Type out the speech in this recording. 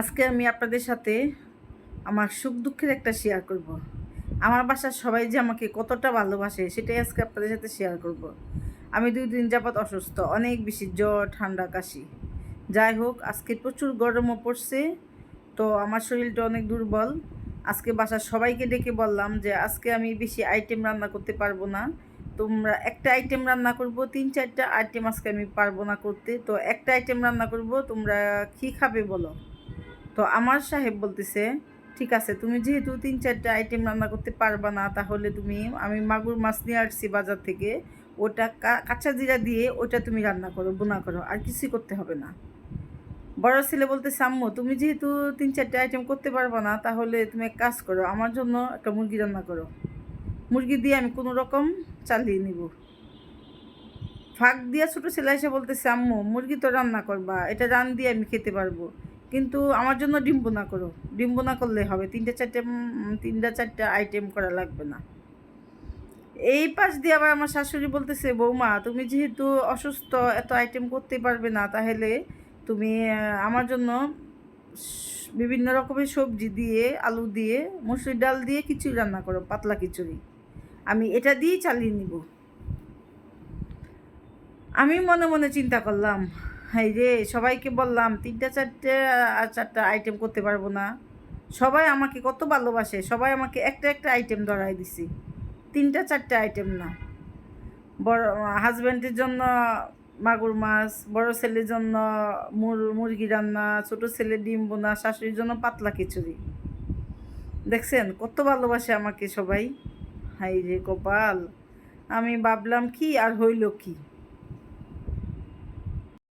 আজকে আমি আপনাদের সাথে আমার সুখ দুঃখের একটা শেয়ার করব। আমার বাসার সবাই যে আমাকে কতটা ভালোবাসে, সেটাই আজকে আপনাদের সাথে শেয়ার করব। আমি দুই দিন যাবৎ অসুস্থ, অনেক বেশি জ্বর, ঠান্ডা, কাশি। যাই হোক, আজকে প্রচুর গরমও পড়ছে, তো আমার শরীরটা অনেক দুর্বল। আজকে বাসার সবাইকে ডেকে বললাম যে, আজকে আমি বেশি আইটেম রান্না করতে পারব না। তোমরা একটা আইটেম রান্না করব, তিন চারটা আইটেম আজকে আমি পারব না করতে। তো একটা আইটেম রান্না করব, তোমরা কী খাবে বলো? তো আমার সাহেব বলতেছে, ঠিক আছে, তুমি যেহেতু তিন চারটা আইটেম রান্না করতে পারবা না, তাহলে তুমি, আমি মাগুর মাছ নিয়ে আসছি বাজার থেকে, ওটা কাঁচা জিরা দিয়ে ওটা তুমি রান্না করো বোনা করো, আর কিছুই করতে হবে না। বড় ছেলে বলতে আম্মু, তুমি যেহেতু তিন চারটে আইটেম করতে পারবা না, তাহলে তুমি এক কাজ করো, আমার জন্য একটা মুরগি রান্না করো। মুরগি দিয়ে আমি কোনো রকম চালিয়ে নিব। ফাঁক দিয়া ছোটো ছেলে এসে বলতেছে, আম্মু, মুরগি তো রান্না করবা, এটা রান দিয়ে আমি খেতে পারব। কিন্তু আমার জন্য ডিম বোনা করো। ডিম বোনা করলে হবে। তিনটা চারটে তিনটা চারটা আইটেম করা লাগবে না। এই পাশ দিয়ে আবার আমার শাশুড়ি বলতেছে, বৌমা, তুমি যেহেতু অসুস্থ, এত আইটেম করতে পারবে না, তাহলে তুমি আমার জন্য বিভিন্ন রকমের সবজি দিয়ে, আলু দিয়ে, মুসুর ডাল দিয়ে খিচুড়ি রান্না করো, পাতলা খিচুড়ি। আমি এটা দিয়েই চালিয়ে নিব। আমি মনে মনে চিন্তা করলাম হাই রে, সবাইকে বললাম তিনটা চারটে আর চারটা আইটেম করতে পারব না। সবাই আমাকে কত ভালোবাসে, সবাই আমাকে একটা একটা আইটেম ধরাই দিছি। তিনটা চারটে আইটেম না। বড় হাজব্যান্ডের জন্য মাগুর মাছ, বড় ছেলের জন্য মুর- মুরগি রান্না, ছোট ছেলে ডিম বোনা, শাশুড়ির জন্য পাতলা খিচুড়ি। দেখছেন, কত ভালোবাসে আমাকে সবাই। হাই রে কপাল, আমি ভাবলাম কি আর হইল কি?